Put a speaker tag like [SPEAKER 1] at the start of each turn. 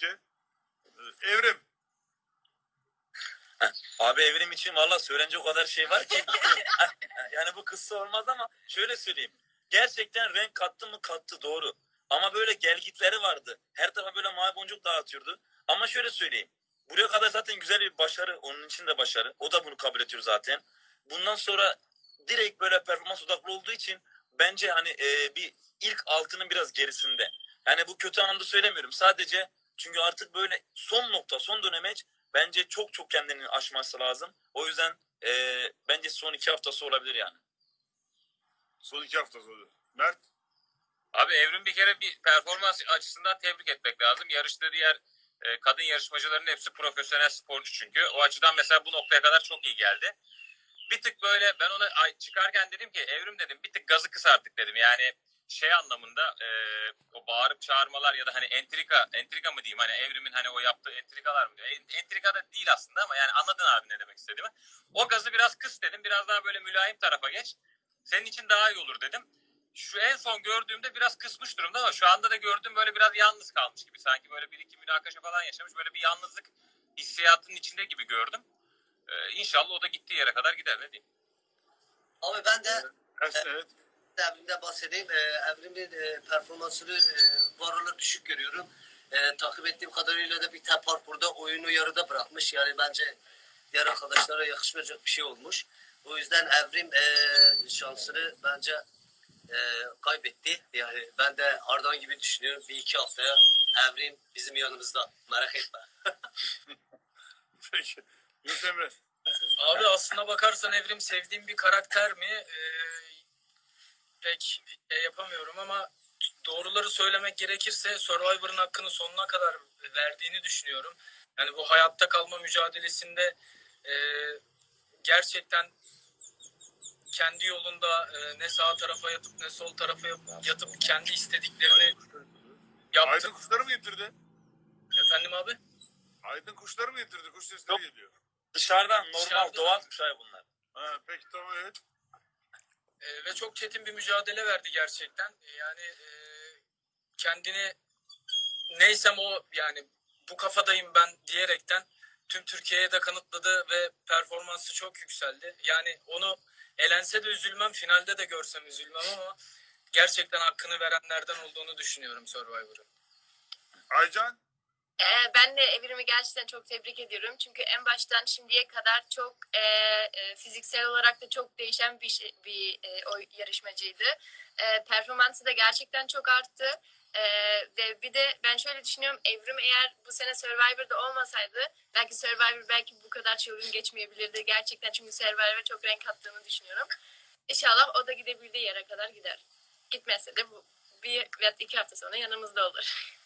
[SPEAKER 1] Peki. Ee, Evrim.
[SPEAKER 2] Abi evrim için valla söylenecek o kadar şey var ki. yani bu kıssa olmaz ama şöyle söyleyeyim. Gerçekten renk kattı mı kattı doğru. Ama böyle gelgitleri vardı. Her tarafa böyle mavi boncuk dağıtıyordu. Ama şöyle söyleyeyim. Buraya kadar zaten güzel bir başarı. Onun için de başarı. O da bunu kabul ediyor zaten. Bundan sonra direkt böyle performans odaklı olduğu için bence hani e, bir ilk altının biraz gerisinde. Yani bu kötü anlamda söylemiyorum. Sadece çünkü artık böyle son nokta, son dönemeç bence çok çok kendini aşması lazım. O yüzden e, bence son iki haftası olabilir yani.
[SPEAKER 1] Son iki hafta sonra. Mert.
[SPEAKER 3] Abi Evrim bir kere bir performans açısından tebrik etmek lazım. Yarıştığı diğer e, kadın yarışmacıların hepsi profesyonel sporcu çünkü. O açıdan mesela bu noktaya kadar çok iyi geldi. Bir tık böyle ben ona ay- çıkarken dedim ki Evrim dedim bir tık gazı kıs artık dedim. Yani şey anlamında e, o bağırıp çağırmalar ya da hani entrika entrika mı diyeyim hani Evrim'in hani o yaptığı entrikalar mı diyor. En- Entrika da değil aslında ama yani anladın abi ne demek istediğimi. O gazı biraz kıs dedim. Biraz daha böyle mülayim tarafa geç. Senin için daha iyi olur dedim şu en son gördüğümde biraz kısmış durumda ama şu anda da gördüğüm böyle biraz yalnız kalmış gibi. Sanki böyle bir iki münakaşa falan yaşamış. Böyle bir yalnızlık hissiyatının içinde gibi gördüm. Ee, inşallah o da gittiği yere kadar gider ne diyeyim.
[SPEAKER 4] Abi ben de
[SPEAKER 1] Ersin evet.
[SPEAKER 4] Evrim'den bahsedeyim. Ee, Evrim'in e, performansını e, aralar düşük görüyorum. E, takip ettiğim kadarıyla da bir tepar burada oyunu yarıda bırakmış. Yani bence diğer arkadaşlara yakışmayacak bir şey olmuş. O yüzden Evrim e, şansını bence e, kaybetti. Yani ben de Ardan gibi düşünüyorum. Bir iki haftaya Evrim bizim yanımızda. Merak etme.
[SPEAKER 1] Peki. Yunus Emre.
[SPEAKER 5] Abi aslına bakarsan Evrim sevdiğim bir karakter mi? Ee, pek şey yapamıyorum ama doğruları söylemek gerekirse Survivor'ın hakkını sonuna kadar verdiğini düşünüyorum. Yani bu hayatta kalma mücadelesinde e, gerçekten kendi yolunda e, ne sağ tarafa yatıp ne sol tarafa yatıp kendi istediklerini yaptı.
[SPEAKER 1] Aydın kuşları mı getirdi?
[SPEAKER 5] Efendim abi?
[SPEAKER 1] Aydın kuşları mı getirdi? Kuş sesleri
[SPEAKER 2] Yok.
[SPEAKER 1] geliyor.
[SPEAKER 2] Dışarıdan normal
[SPEAKER 5] Dışarıdan.
[SPEAKER 2] doğal kuşay bunlar.
[SPEAKER 1] Ha, peki tamam evet.
[SPEAKER 5] E, ve çok çetin bir mücadele verdi gerçekten. E, Yani e, kendini neysem o yani bu kafadayım ben diyerekten tüm Türkiye'ye de kanıtladı ve performansı çok yükseldi. Yani onu elense de üzülmem, finalde de görsem üzülmem ama gerçekten hakkını verenlerden olduğunu düşünüyorum Survivor'ın.
[SPEAKER 1] Aycan.
[SPEAKER 6] Ee, ben de Evrim'i gerçekten çok tebrik ediyorum. Çünkü en baştan şimdiye kadar çok e, e, fiziksel olarak da çok değişen bir şey- bir e, o yarışmacıydı. E, performansı da gerçekten çok arttı. E, ve bir de ben şöyle düşünüyorum. Evrim eğer bu sene Survivor'da olmasaydı belki Survivor belki bu kadar çılgın geçmeyebilirdi. Gerçekten çünkü Survivor'a çok renk kattığını düşünüyorum. İnşallah o da gidebildiği yere kadar gider. Gitmezse de bu bir veya iki hafta sonra yanımızda olur.